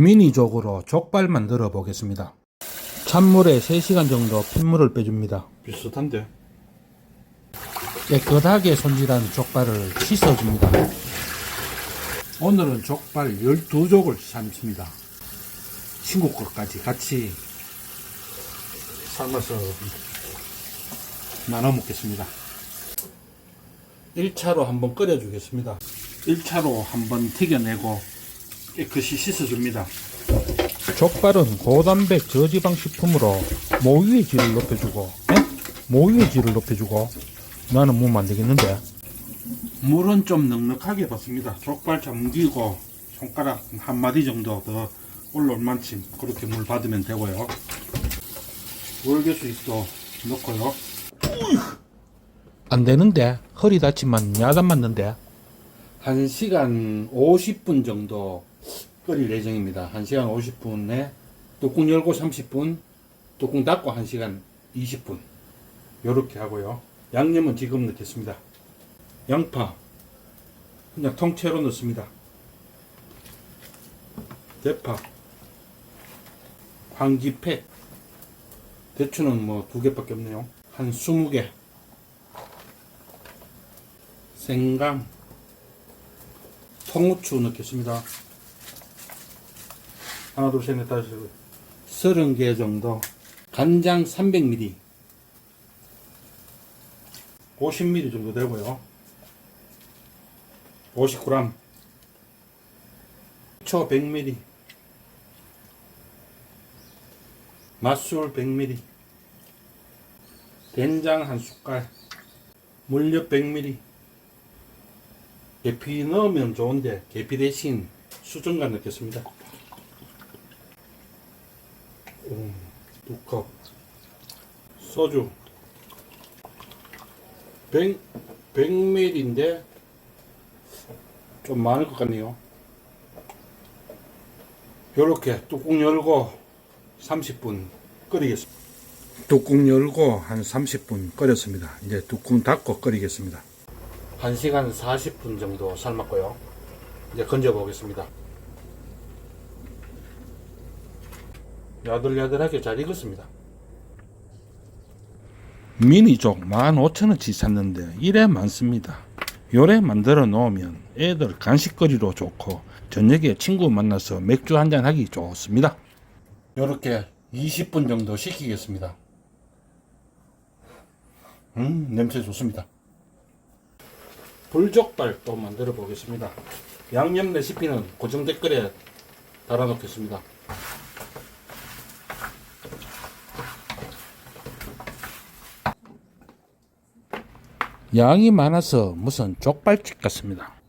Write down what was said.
미니족으로 족발 만들어 보겠습니다. 찬물에 3시간 정도 핏물을 빼줍니다. 비슷한데. 깨끗하게 손질한 족발을 씻어줍니다. 오늘은 족발 12족을 삶습니다. 친구 것까지 같이 삶아서 나눠 먹겠습니다. 1차로 한번 끓여주겠습니다. 1차로 한번 튀겨내고 깨끗이 씻어줍니다. 족발은 고단백 저지방 식품으로 모유의 질을 높여주고 에? 모유의 질을 높여주고 나는 몸안 되겠는데 물은 좀 넉넉하게 받습니다. 족발 잠기고 손가락 한 마디 정도 더 올라올 만큼 그렇게 물 받으면 되고요. 월계수잎도 넣고요. 안 되는데 허리 다치면 야단 맞는데 1시간 50분 정도 끓일 예정입니다. 1시간 50분에 뚜껑 열고 30분, 뚜껑 닫고 1시간 20분. 요렇게 하고요. 양념은 지금 넣겠습니다. 양파 그냥 통째로 넣습니다. 대파 황기팩 대추는 뭐 두 개밖에 없네요. 한 20개 생강 통후추 넣겠습니다. 하나 둘 셋 넷 다섯 서른 개 정도. 간장 300ml 50ml 정도 되고요. 50g 초 100ml 맛술 100ml 된장 한 숟갈. 물엿 100ml 계피 넣으면 좋은데 계피 대신 수정간 넣겠습니다 음, 두컵. 소주. 100, 100ml인데 좀 많을 것 같네요. 요렇게 뚜껑 열고 30분 끓이겠습니다. 뚜껑 열고 한 30분 끓였습니다. 이제 뚜껑 닫고 끓이겠습니다. 1시간 40분 정도 삶았고요. 이제 건져 보겠습니다 야들야들하게 잘 익었습니다. 미니족 15,000원치 샀는데 이래 많습니다. 요래 만들어 놓으면 애들 간식거리로 좋고 저녁에 친구 만나서 맥주 한잔 하기 좋습니다. 요렇게 20분 정도 식히겠습니다. 음, 냄새 좋습니다. 불족발 또 만들어 보겠습니다. 양념 레시피는 고정 댓글에 달아놓겠습니다. 양이 많아서 무슨 족발집 같습니다.